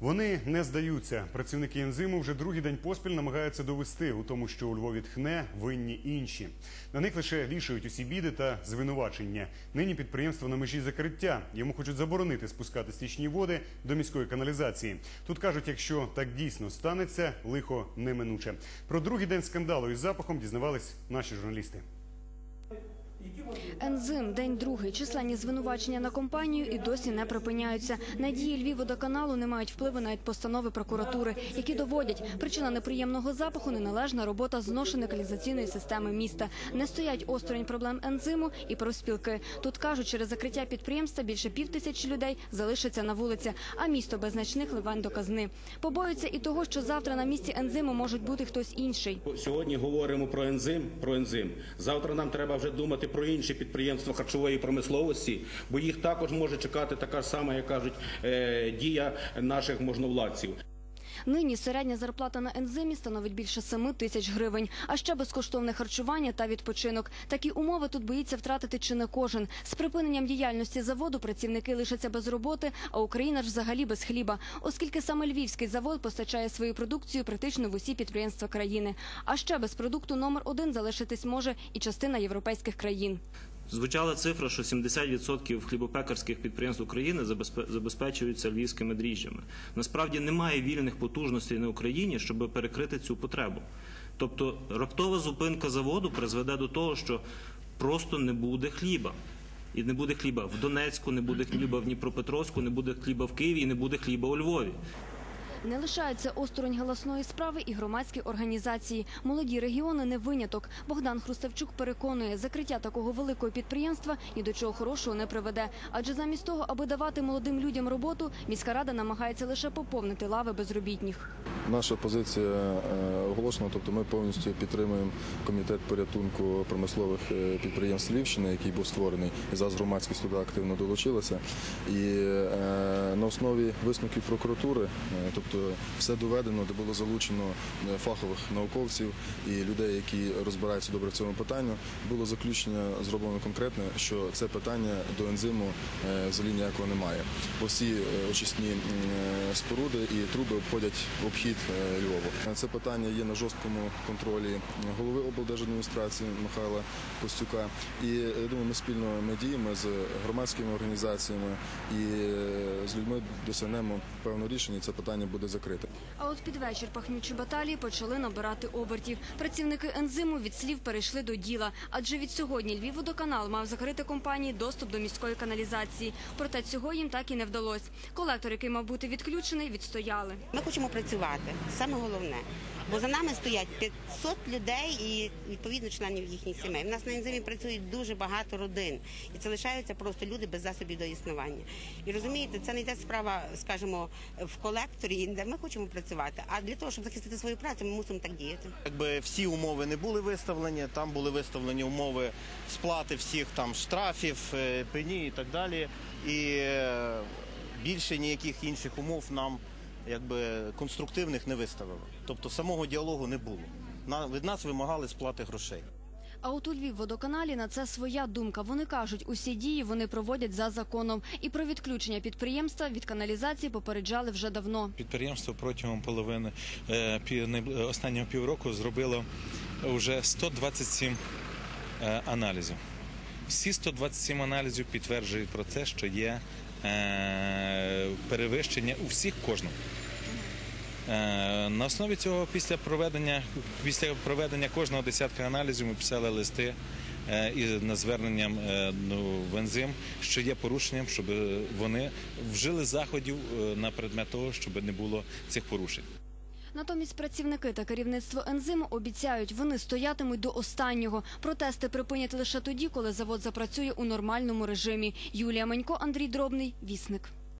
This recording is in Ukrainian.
Вони не здаються. Працівники ензиму вже другий день поспіль намагаються довести у тому, що у Львові тхне винні інші. На них лише вішають усі біди та звинувачення. Нині підприємство на межі закриття. Йому хочуть заборонити спускати стічні води до міської каналізації. Тут кажуть, якщо так дійсно станеться, лихо неминуче. Про другий день скандалу із запахом дізнавались наші журналісти. Ензим, день другий. Численні звинувачення на компанію і досі не припиняються. Надії Львівводоканалу не мають впливу навіть постанови прокуратури, які доводять, причина неприємного запаху – неналежна робота зношеної каналізаційної системи міста. Не стоять осторонь проблем ензиму і профспілки. Тут кажуть, через закриття підприємства більше пів тисячі людей залишаться на вулиці, а місто без значних ливань до казни. Побоюються і того, що завтра на місці ензиму можуть бути хтось інший. Сьогодні говоримо про ензим, про ензим. Завтра нам треба вже думати про інші підприємства харчової промисловості, бо їх також може чекати така ж сама, як кажуть, е, дія наших можновладців. Нині середня зарплата на ензимі становить більше 7 тисяч гривень, а ще безкоштовне харчування та відпочинок. Такі умови тут боїться втратити чи не кожен. З припиненням діяльності заводу працівники лишаться без роботи, а Україна ж взагалі без хліба, оскільки саме львівський завод постачає свою продукцію практично в усі підприємства країни. А ще без продукту номер один залишитись може і частина європейських країн. Звучала цифра, що 70% хлібопекарських підприємств України забезпе- забезпечуються львівськими дріжджами. Насправді немає вільних потужностей на Україні, щоб перекрити цю потребу. Тобто раптова зупинка заводу призведе до того, що просто не буде хліба. І не буде хліба в Донецьку, не буде хліба в Дніпропетровську, не буде хліба в Києві і не буде хліба у Львові. Не лишаються осторонь галасної справи і громадські організації. Молоді регіони не виняток. Богдан Хрустевчук переконує, закриття такого великого підприємства ні до чого хорошого не приведе. Адже замість того, аби давати молодим людям роботу, міська рада намагається лише поповнити лави безробітних. Наша позиція е, оголошена, тобто ми повністю підтримуємо комітет порятунку промислових е, підприємств Львівщини, який був створений. І зараз громадськість туди активно долучилася. І е, на основі висновків прокуратури, е, тобто все доведено, де було залучено е, фахових науковців і людей, які розбираються добре в цьому питанню, було заключення зроблено конкретне, що це питання до ензиму е, взагалі ніякого немає. Бо всі е, очисні споруди і труби обходять обхід Львову. Це питання є на жорсткому контролі голови облдержадміністрації Михайла Костюка. І я думаю, ми спільно ми діємо з громадськими організаціями і з людьми досягнемо певного рішення. Це питання буде закрите. А от під вечір пахнючі баталії почали набирати обертів. Працівники ензиму від слів перейшли до діла, адже від сьогодні Львівводоканал мав закрити компанії доступ до міської каналізації. Проте цього їм так і не вдалося. Колектор, який мав бути відключений, відстояли. Ми хочемо працювати, саме головне. Бо за нами стоять 500 людей і відповідно членів їхніх сімей. У нас на ензимі працюють дуже багато родин, і це лишаються просто люди без засобів до існування. І розумієте, це не йде справа, скажімо, в колекторі, де ми хочемо працювати. А для того, щоб захистити свою працю, ми мусимо так діяти. Якби всі умови не були виставлені, там були виставлені умови сплати всіх там штрафів, е, пені і так далі. І е, більше ніяких інших умов нам якби конструктивних не виставили. Тобто самого діалогу не було. Від нас вимагали сплати грошей. А от у Львівводоканалі на це своя думка. Вони кажуть, усі дії вони проводять за законом. І про відключення підприємства від каналізації попереджали вже давно. Підприємство протягом половини е, останнього півроку зробило вже 127 е, аналізів. Всі 127 аналізів підтверджують про те, що є е, перевищення у всіх кожному. Е, На основі цього після проведення після проведення кожного десятка аналізів ми писали листи е, і на зверненням е, ну, в ензим, що є порушенням, щоб вони вжили заходів на предмет того, щоб не було цих порушень. Натомість працівники та керівництво ензиму обіцяють, вони стоятимуть до останнього. Протести припинять лише тоді, коли завод запрацює у нормальному режимі. Юлія Манько, Андрій Дробний, Вісник.